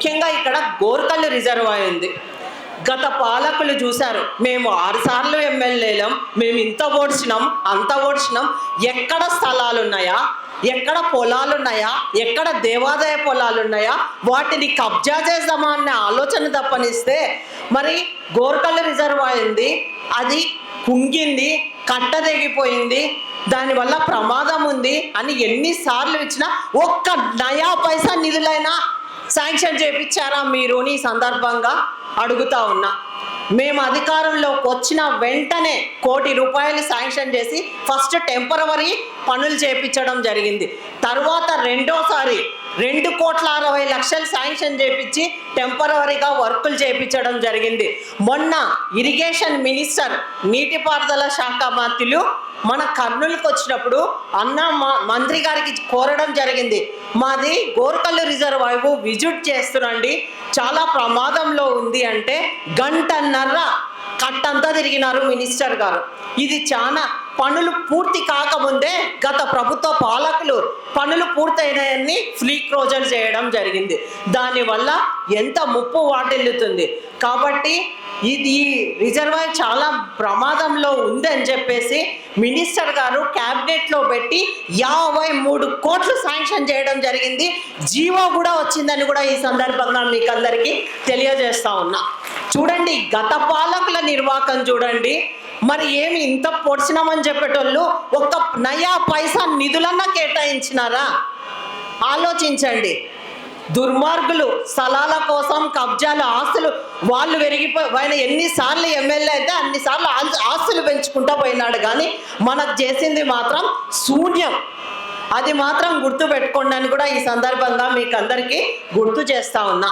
ముఖ్యంగా ఇక్కడ గోర్కల్ రిజర్వాయర్ ఉంది. గత పాలకులు చూశారు మేము ఆరుసార్లు ఎమ్మెల్యేలం మేము ఇంత ఓడ్చినాం అంత ఓడ్చినాం ఎక్కడ స్థలాలు ఉన్నాయా ఎక్కడ పొలాలు ఉన్నాయా ఎక్కడ దేవాదాయ పొలాలు ఉన్నాయా వాటిని కబ్జా చేద్దామా అనే ఆలోచన తప్పనిస్తే మరి గోర్కల్ రిజర్వ్ అయింది అది కుంగింది కట్ట తెగిపోయింది దానివల్ల ప్రమాదం ఉంది అని ఎన్నిసార్లు ఇచ్చినా ఒక్క నయా పైసా నిధులైనా శాంక్షన్ చేపించారా మీరు నీ ఈ సందర్భంగా అడుగుతా ఉన్నా. మేము అధికారంలోకి వచ్చిన వెంటనే కోటి రూపాయలు శాంక్షన్ చేసి ఫస్ట్ టెంపరవరీ పనులు చేపించడం జరిగింది. తర్వాత రెండోసారి రెండు కోట్ల అరవై లక్షలు శాంక్షన్ చేపించి టెంపరవరీగా వర్కులు చేపించడం జరిగింది. మొన్న ఇరిగేషన్ మినిస్టర్ నీటిపారుదల శాఖ మంత్రులు మన కర్నూలుకి వచ్చినప్పుడు అన్న మా మంత్రి గారికి కోరడం జరిగింది. మాది గోర్కల్లు వైపు విజిట్ చేస్తున్నండి. చాలా ప్రమాదంలో ఉంది అంటే గంటన్నర కట్టంతా తిరిగినారు మినిస్టర్ గారు. ఇది చాలా పనులు పూర్తి కాకముందే గత ప్రభుత్వ పాలకులు పనులు పూర్తయినాయని ఫ్లీ క్లోజర్ చేయడం జరిగింది. దానివల్ల ఎంత ముప్పు వాటిల్లుతుంది? కాబట్టి ఇది రిజర్వాయర్ చాలా ప్రమాదంలో ఉందని చెప్పేసి మినిస్టర్ గారు క్యాబినెట్లో పెట్టి యాభై మూడు కోట్లు శాంక్షన్ చేయడం జరిగింది. జీవో కూడా వచ్చిందని కూడా ఈ సందర్భంగా మీకు అందరికీ తెలియజేస్తా ఉన్నా. చూడండి గత పాలకుల నిర్వాహకం చూడండి. మరి ఏమి ఇంత పొడిచినామని చెప్పేటోళ్ళు ఒక్క నయా పైసా నిధులన్నా కేటాయించినారా? ఆలోచించండి. దుర్మార్గులు స్థలాల కోసం కబ్జాలు ఆస్తులు వాళ్ళు పెరిగిపోయి ఆయన ఎన్నిసార్లు ఎమ్మెల్యే అయితే అన్నిసార్లు ఆస్తులు పెంచుకుంటూ పోయినాడు. కానీ మనకు చేసింది మాత్రం శూన్యం. అది మాత్రం గుర్తు పెట్టుకోండి అని కూడా ఈ సందర్భంగా మీకు అందరికీ గుర్తు చేస్తా ఉన్నా.